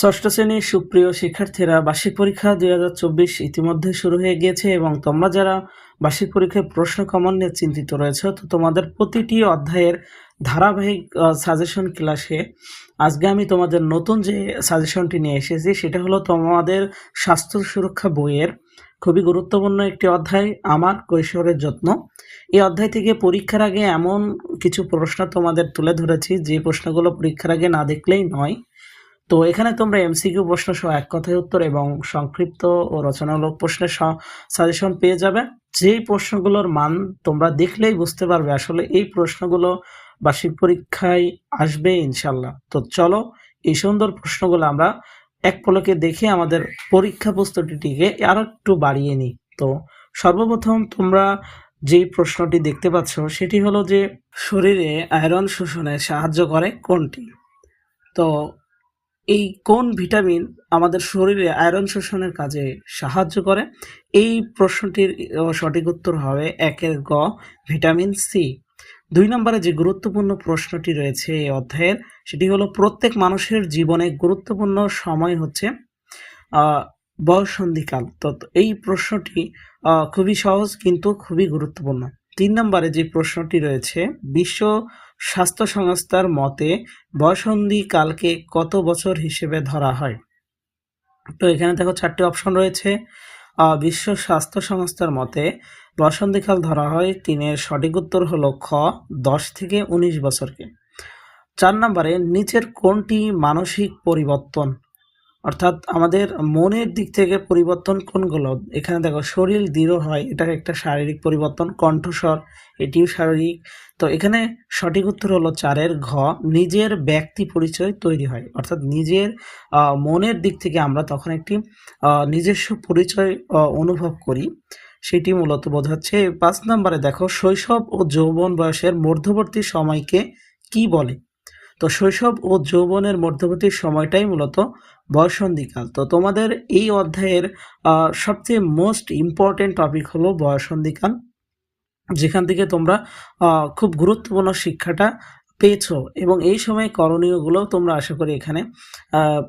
ষষ্ঠ শ্রেণির সুপ্রিয় শিক্ষার্থীরা বার্ষিক পরীক্ষা দুই হাজার চব্বিশ ইতিমধ্যে শুরু হয়ে গিয়েছে এবং তোমরা যারা বার্ষিক পরীক্ষায় প্রশ্ন কমন নিয়ে চিন্তিত রয়েছে, তো তোমাদের প্রতিটি অধ্যায়ের ধারাবাহিক সাজেশন ক্লাসে আজকে আমি তোমাদের নতুন যে সাজেশনটি নিয়ে এসেছি, সেটা হলো তোমাদের স্বাস্থ্য সুরক্ষা বইয়ের খুবই গুরুত্বপূর্ণ একটি অধ্যায়, আমার কৈশোরের যত্ন। এই অধ্যায় থেকে পরীক্ষার আগে এমন কিছু প্রশ্ন তোমাদের তুলে ধরেছি, যে প্রশ্নগুলো পরীক্ষার আগে না দেখলেই নয়। তো এখানে তোমরা এমসিকিউ প্রশ্ন সহ এক কথায় উত্তর এবং সংক্ষিপ্ত ও রচনামূলক প্রশ্নের সাজেশন পেয়ে যাবে। যেই প্রশ্নগুলোর মান তোমরা দেখলেই বুঝতে পারবে আসলে এই প্রশ্নগুলো বার্ষিক পরীক্ষায় আসবে ইনশাল্লাহ তো চলো এই সুন্দর প্রশ্নগুলো আমরা এক পলকে দেখে আমাদের পরীক্ষা প্রস্তুতিটিকে আরও একটু বাড়িয়ে নিই। তো সর্বপ্রথম তোমরা যেই প্রশ্নটি দেখতে পাচ্ছ সেটি হলো যে, শরীরে আয়রন শোষণে সাহায্য করে কোনটি? তো এই কোন ভিটামিন আমাদের শরীরে আয়রন শোষণের কাজে সাহায্য করে? এই প্রশ্নটির সঠিক উত্তর হবে একের গ, ভিটামিন সি। দুই নম্বরে যে গুরুত্বপূর্ণ প্রশ্নটি রয়েছে এই অধ্যায়ের, সেটি হলো প্রত্যেক মানুষের জীবনে গুরুত্বপূর্ণ সময় হচ্ছে বয়ঃসন্ধিকাল। তো এই প্রশ্নটি খুবই সহজ কিন্তু খুবই গুরুত্বপূর্ণ। তিন নম্বরে যে প্রশ্নটি রয়েছে, বিশ্ব স্বাস্থ্য সংস্থার মতে বয়সন্ধি কালকে কত বছর হিসেবে ধরা হয়? তো এখানে দেখো চারটি অপশন রয়েছে। বিশ্ব স্বাস্থ্য সংস্থার মতে বসন্তীকাল ধরা হয় তিনের সঠিক উত্তর হলো খ, দশ থেকে উনিশ বছরকে। চার নম্বরে, নিচের কোনটি মানসিক পরিবর্তন? অর্থাৎ আমাদের মনের দিক থেকে পরিবর্তন কোনগুলো? এখানে দেখো, শরীর দৃঢ় হয় এটা একটা শারীরিক পরিবর্তন, কণ্ঠস্বর, এটিও শারীরিক। তো এখানে সঠিক উত্তর হলো চারের ঘ, নিজের ব্যক্তি পরিচয় তৈরি হয়। অর্থাৎ নিজের মনের দিক থেকে আমরা তখন একটি নিজস্ব পরিচয় অনুভব করি। সেটি মূলত বোঝাচ্ছে, পাঁচ নম্বরে দেখো, শৈশব ও যৌবন বয়সের মধ্যবর্তী সময়কে কি বলে? তো শৈশব ও যৌবনের মধ্যবর্তী সময়টাই মূলত বয়সন্ধিকাল। তো তোমাদের এই অধ্যায়ের সবচেয়ে মোস্ট ইম্পর্টেন্ট টপিক হলো বয়সন্ধিকাল, যেখান থেকে তোমরা খুব গুরুত্বপূর্ণ শিক্ষাটা পেয়েছ এবং এই সময় করণীয়গুলো তোমরা আশা করি এখানে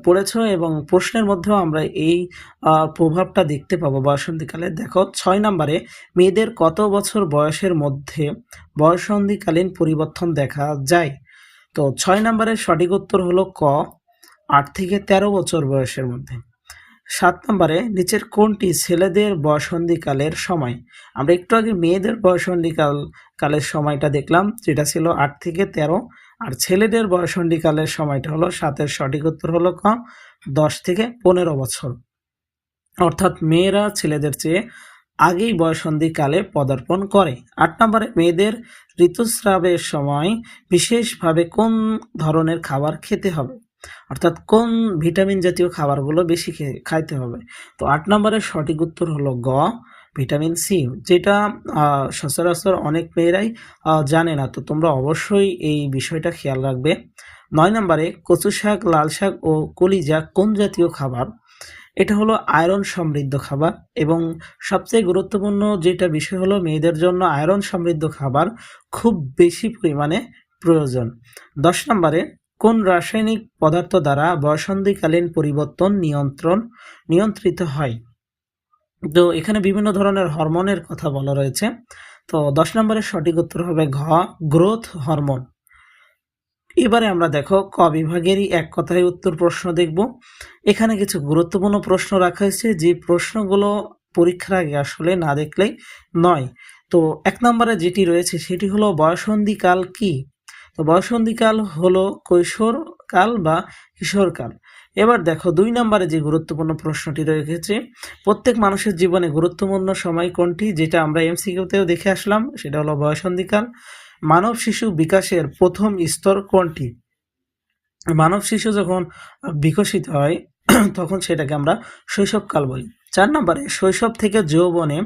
পড়েছো এবং প্রশ্নের মধ্যেও আমরা এই প্রভাবটা দেখতে পাবো বয়সন্ধিকালে। দেখো, ছয় নম্বরে, মেয়েদের কত বছর বয়সের মধ্যে বয়সন্ধিকালীন পরিবর্তন দেখা যায়? তো ছয় নম্বরের সঠিক উত্তর হলো ক, আট থেকে তেরো বছর বয়সের মধ্যে। সাত নম্বরে, নিচের কোনটি ছেলেদের বয়সন্ধিকালের সময়? আমরা একটু আগে মেয়েদের বয়সন্ধিকাল কালের সময়টা দেখলাম, যেটা ছিল আট থেকে তেরো, আর ছেলেদের বয়সন্ধিকালের সময়টা হলো সাতের সঠিক উত্তর হলো ক, দশ থেকে পনেরো বছর। অর্থাৎ মেয়েরা ছেলেদের চেয়ে আগেই বয়সন্ধিকালে পদার্পণ করে। আট নম্বরে, মেয়েদের ঋতুস্রাবের সময় বিশেষভাবে কোন ধরনের খাবার খেতে হবে? অর্থাৎ কোন ভিটামিন জাতীয় খাবারগুলো বেশি খাইতে হবে? তো আট নম্বরের সঠিক উত্তর হলো গ, ভিটামিন সি, যেটা সচরাচর অনেক মেয়েরাই জানে না। তো তোমরা অবশ্যই এই বিষয়টা খেয়াল রাখবে। নয় নম্বরে কচু শাক লাল শাক ও কলিজা কোন জাতীয় খাবার এটা হলো আয়রন সমৃদ্ধ খাবার এবং সবচেয়ে গুরুত্বপূর্ণ যেটা বিষয় হলো মেয়েদের জন্য আয়রন সমৃদ্ধ খাবার খুব বেশি পরিমাণে প্রয়োজন। দশ নম্বরে, কোন রাসায়নিক পদার্থ দ্বারা বয়সন্ধিকালীন পরিবর্তন নিয়ন্ত্রণ নিয়ন্ত্রিত হয়? তো এখানে বিভিন্ন ধরনের হরমোনের কথা বলা রয়েছে। তো দশ নম্বরের সঠিক উত্তর হবে ঘ, গ্রোথ হরমোন। এবারে আমরা দেখো ক বিভাগেরই এক কথায় উত্তর প্রশ্ন দেখব। এখানে কিছু গুরুত্বপূর্ণ প্রশ্ন রাখা হয়েছে। যে প্রশ্নগুলো পরীক্ষার আগে আসলে না দেখলেই নয়। তো এক নম্বরে যেটি রয়েছে সেটি হলো বয়সন্ধিকাল কি? তো বয়সন্ধিকাল হলো কৈশোরকাল বা কিশোরকাল এবার দেখো, দুই নম্বরে যে গুরুত্বপূর্ণ প্রশ্নটি রয়েছে, প্রত্যেক মানুষের জীবনে গুরুত্বপূর্ণ সময় কোনটি? যেটা আমরা এমসিকিউতেও দেখে আসলাম, সেটা হলো বয়সন্ধিকাল মানব শিশু বিকাশের প্রথম স্তর কোনটি? মানব শিশু যখন বিকশিত হয়, তখন সেটাকে আমরা শৈশবকাল বলি। চার নম্বরে, শৈশব থেকে যৌবনে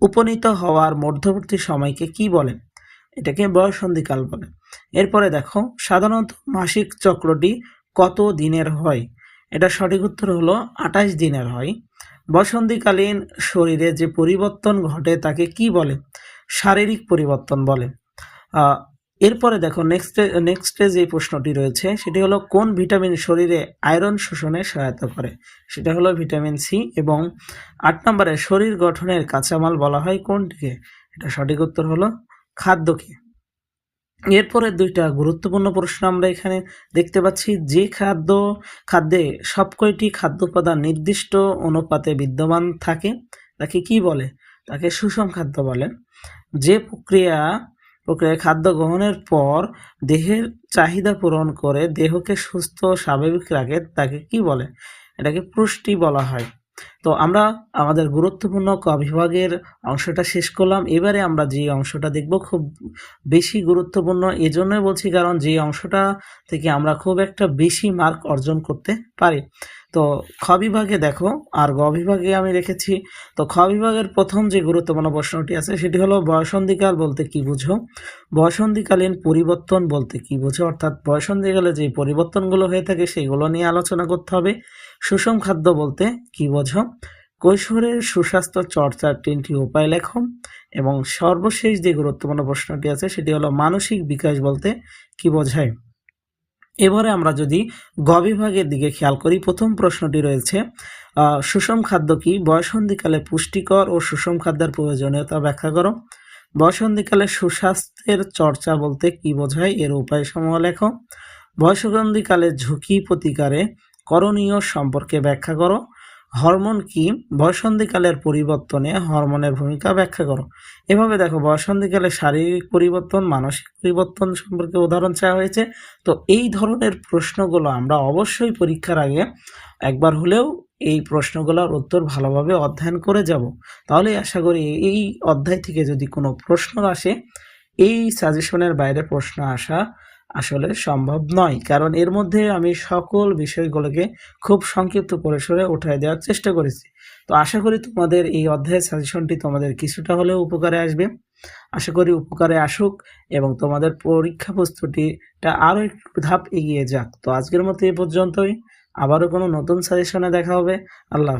উপনীত হওয়ার মধ্যবর্তী সময়কে কি বলে? এটাকে বয়সন্ধিকাল বলে। এরপরে দেখো, সাধারণত মাসিক চক্রটি কত দিনের হয়? এটা সঠিক উত্তর হলো আঠাশ দিনের হয়। বসন্তীকালীন শরীরে যে পরিবর্তন ঘটে তাকে কি বলে? শারীরিক পরিবর্তন বলে। এরপরে দেখো নেক্সট নেক্সটে যে প্রশ্নটি রয়েছে, সেটি হলো কোন ভিটামিন শরীরে আয়রন শোষণে সহায়তা করে? সেটা হলো ভিটামিন সি এবং আট নম্বরে শরীর গঠনের কাঁচামাল বলা হয় কোনটিকে? এটা সঠিক উত্তর হলো খাদ্যকে। এরপরে দুইটা গুরুত্বপূর্ণ প্রশ্ন আমরা এখানে দেখতে পাচ্ছি, যে খাদ্য, খাদ্যে সব কয়টি খাদ্য উপাদান নির্দিষ্ট অনুপাতে বিদ্যমান থাকে? তাকে কি বলে? তাকে সুষম খাদ্য বলে। যে প্রক্রিয়া প্রক্রিয়ায় খাদ্য গ্রহণের পর দেহের চাহিদা পূরণ করে দেহকে সুস্থ স্বাভাবিক রাখে, তাকে কি বলে? এটাকে পুষ্টি বলা হয়। তো আমরা আমাদের গুরুত্বপূর্ণ ক বিভাগের অংশটা শেষ করলাম। এবারে আমরা যে অংশটা দেখব খুব বেশি গুরুত্বপূর্ণ, এজন্যই বলছি কারণ যে অংশটা থেকে আমরা খুব একটা বেশি মার্ক অর্জন করতে পারি। তো খ বিভাগে দেখো আর গ বিভাগে আমি রেখেছি। তো খ বিভাগের প্রথম যে গুরুত্বপূর্ণ প্রশ্নটি আছে, সেটি হলো বয়সন্ধিকাল বলতে কি বুঝো? বয়সন্ধিকালীন পরিবর্তন বলতে কি বুঝো? অর্থাৎ বয়সন্ধিকালে যে পরিবর্তনগুলো হয়ে থাকে, সেগুলো নিয়ে আলোচনা করতে হবে। সুষম খাদ্য বলতে কি বোঝো? কৈশোরের সুস্বাস্থ্য চর্চার তিনটি উপায় লেখো এবং সর্বশেষ যে গুরুত্বপূর্ণ প্রশ্নটি আছে, সেটি হলো মানসিক বিকাশ বলতে কি বোঝায়? এবারে আমরা যদি গ বিভাগের দিকে খেয়াল করি, প্রথম প্রশ্নটি রয়েছে সুষম খাদ্য কি? বয়সন্ধিকালে পুষ্টিকর ও সুষম খাদ্যের প্রয়োজনীয়তা ব্যাখ্যা করো। বয়সন্ধিকালে সুস্বাস্থ্যের চর্চা বলতে কি বোঝায়? এর উপায় সমূহ লেখো। বয়সন্ধিকালে ঝুঁকি প্রতিকারে করণীয় সম্পর্কে ব্যাখ্যা করো। হরমোন কি? বয়সন্ধিকালের পরিবর্তনে হরমোনের ভূমিকা ব্যাখ্যা করো। এভাবে দেখো, বয়সন্ধিকালে শারীরিক পরিবর্তন, মানসিক পরিবর্তন সম্পর্কে উদাহরণ চাওয়া হয়েছে। তো এই ধরনের প্রশ্নগুলো আমরা অবশ্যই পরীক্ষার আগে একবার হলেও এই প্রশ্নগুলোর উত্তর ভালোভাবে অধ্যয়ন করে যাব। তাহলে আশা করি এই অধ্যায় থেকে যদি কোনো প্রশ্ন আসে, এই সাজেশনের বাইরে প্রশ্ন আসা আসলে সম্ভব নয়। কারণ এর মধ্যে আমি সকল বিষয়গুলোকে খুব সংক্ষিপ্ত পরিসরে উঠায় দেওয়ার চেষ্টা করেছি। তো আশা করি তোমাদের এই অধ্যায়ের সাজেশনটি তোমাদের কিছুটা হলেও উপকারে আসবে। আশা করি উপকারে আসুক এবং তোমাদের পরীক্ষা প্রস্তুতিটা আরও একটু ধাপ এগিয়ে যাক। তো আজকের মতো এ পর্যন্তই। আবারও কোনো নতুন সাজেশনে দেখা হবে। আল্লাহ।